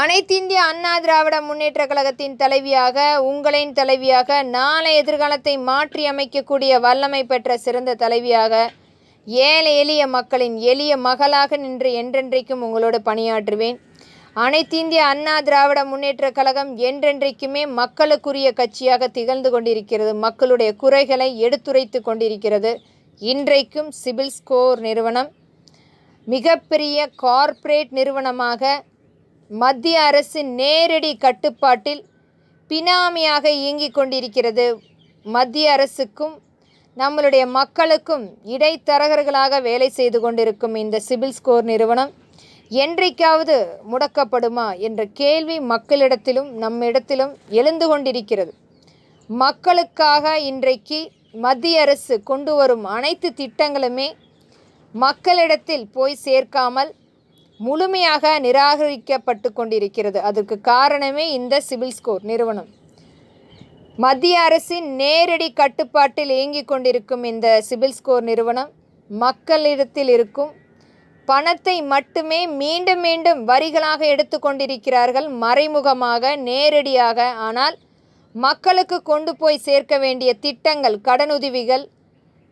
அனைத்திந்திய அண்ணா திராவிட முன்னேற்ற கழகத்தின் தலைவியாக உங்களின் தலைவியாக நாளை எதிர்காலத்தை மாற்றி அமைக்கக்கூடிய வல்லமை பெற்ற சிறந்த தலைவியாக ஏழை எளிய மக்களின் எளிய மகளாக நின்று என்றென்றைக்கும் உங்களோடு பணியாற்றுவேன். அனைத்திந்திய அண்ணா திராவிட முன்னேற்ற கழகம் என்றென்றைக்குமே மக்களுக்குரிய கட்சியாக திகழ்ந்து கொண்டிருக்கிறது. மக்களுடைய குறைகளை எடுத்துரைத்து கொண்டிருக்கிறது. இன்றைக்கும் சிபில் ஸ்கோர் நிறுவனம் மிகப்பெரிய கார்ப்பரேட் நிறுவனமாக மத்திய அரசின் நேரடி கட்டுப்பாட்டில் பினாமியாக இயங்கிக் கொண்டிருக்கிறது மத்திய அரசுக்கும் நம்மளுடைய மக்களுக்கும் இடைத்தரகர்களாக வேலை செய்து கொண்டிருக்கும் இந்த சிபில் ஸ்கோர் நிறுவனம் என்றைக்காவது முடக்கப்படுமா என்ற கேள்வி மக்களிடத்திலும் நம்மிடத்திலும் எழுந்து கொண்டிருக்கிறது. மக்களுக்காக இன்றைக்கு மத்திய அரசு கொண்டு வரும் அனைத்து திட்டங்களுமே மக்களிடத்தில் போய் சேர்க்காமல் முழுமையாக நிராகரிக்கப்பட்டு கொண்டிருக்கிறது. அதற்கு காரணமே இந்த சிவில் ஸ்கோர் நிறுவனம். மத்திய அரசின் நேரடி கட்டுப்பாட்டில் இயங்கிக் கொண்டிருக்கும் இந்த சிவில் ஸ்கோர் நிறுவனம் மக்களிடத்தில் இருக்கும் பணத்தை மட்டுமே மீண்டும் மீண்டும் வரிகளாக எடுத்து கொண்டிருக்கிறார்கள் மறைமுகமாக நேரடியாக. ஆனால் மக்களுக்கு கொண்டு போய் சேர்க்க வேண்டிய திட்டங்கள் கடனுதவிகள்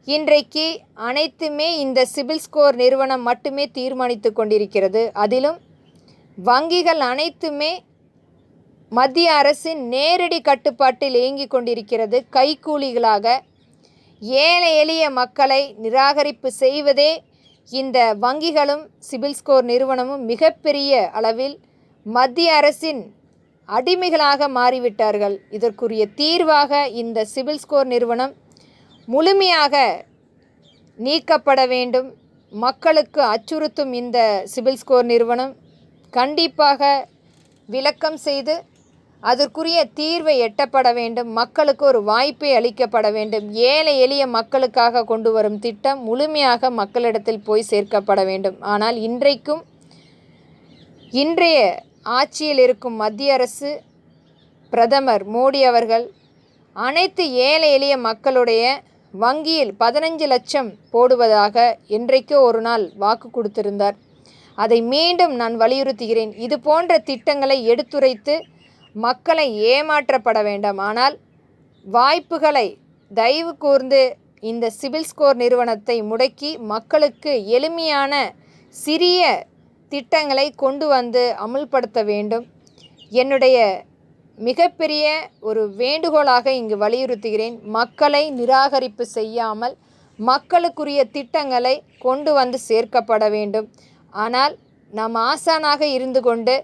இன்றைக்கு அனைத்துமே இந்த சிபில் ஸ்கோர் நிறுவனம் மட்டுமே தீர்மானித்து கொண்டிருக்கிறது. அதிலும் வங்கிகள் அனைத்துமே மத்திய அரசின் நேரடி கட்டுப்பாட்டில் இயங்கிக் கொண்டிருக்கிறது. கைக்கூலிகளாக ஏழை எளிய மக்களை நிராகரிப்பு செய்வதே இந்த வங்கிகளும் சிபில் ஸ்கோர் நிறுவனமும் மிகப்பெரிய அளவில் மத்திய அரசின் அடிமைகளாக மாறிவிட்டார்கள். இதற்குரிய தீர்வாக இந்த சிபில் ஸ்கோர் நிறுவனம் முழுமையாக நீக்கப்பட வேண்டும். மக்களுக்கு அச்சுறுத்தும் இந்த சிபில் ஸ்கோர் நிறுவனம் கண்டிப்பாக விளக்கம் செய்து அதற்குரிய தீர்வை எட்டப்பட வேண்டும். மக்களுக்கு ஒரு வாய்ப்பை அளிக்கப்பட வேண்டும். ஏழை எளிய மக்களுக்காக கொண்டு வரும் திட்டம் முழுமையாக மக்களிடத்தில் போய் சேர்க்கப்பட வேண்டும். ஆனால் இன்றைக்கும் இன்றைய ஆட்சியில் இருக்கும் மத்திய அரசு பிரதமர் மோடி அவர்கள் அனைத்து ஏழை எளிய மக்களுடைய வங்கியில் பதினஞ்சு லட்சம் போடுவதாக என்றைக்கோ ஒரு நாள் வாக்கு கொடுத்திருந்தார். அதை மீண்டும் நான் வலியுறுத்துகிறேன். இது போன்ற திட்டங்களை எடுத்துரைத்து மக்களை ஏமாற்றப்பட வேண்டாம். ஆனால் வாய்ப்புகளை தயவு கூர்ந்து இந்த சிவில் ஸ்கோர் நிறுவனத்தை முடக்கி மக்களுக்கு எளிமையான சிறிய திட்டங்களை கொண்டு வந்து அமுல்படுத்த வேண்டும். என்னுடைய மிகப்பெரிய ஒரு வேண்டுகோளாக இங்கு வலியுறுத்துகிறேன். மக்களை நிராகரிப்பு செய்யாமல் மக்களுக்குரிய திட்டங்களை கொண்டு வந்து சேர்க்கப்பட வேண்டும். ஆனால் நாம் ஆசானாக இருந்து கொண்டு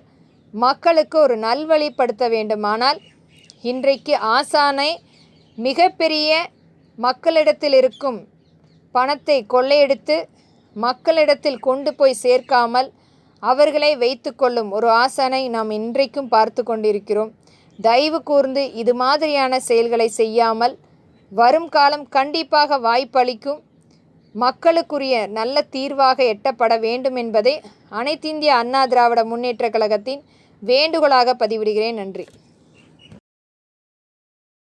மக்களுக்கு ஒரு நல்வழிப்படுத்த வேண்டுமானால் இன்றைக்கு ஆசானை மிகப்பெரிய மக்களிடத்தில் இருக்கும் பணத்தை கொள்ளையெடுத்து மக்களிடத்தில் கொண்டு போய் சேர்க்காமல் அவர்களை வைத்து கொள்ளும் ஒரு ஆசானை நாம் இன்றைக்கும் பார்த்து கொண்டிருக்கிறோம். தயவு கூர்ந்து இது மாதிரியான செயல்களை செய்யாமல் வரும் காலம் கண்டிப்பாக வாய்ப்பளிக்கும். மக்களுக்குரிய நல்ல தீர்வாக எட்டப்பட வேண்டும் என்பதை அனைத்திந்திய அண்ணா திராவிட முன்னேற்ற கழகத்தின் வேண்டுகோளாக பதிவிடுகிறேன். நன்றி.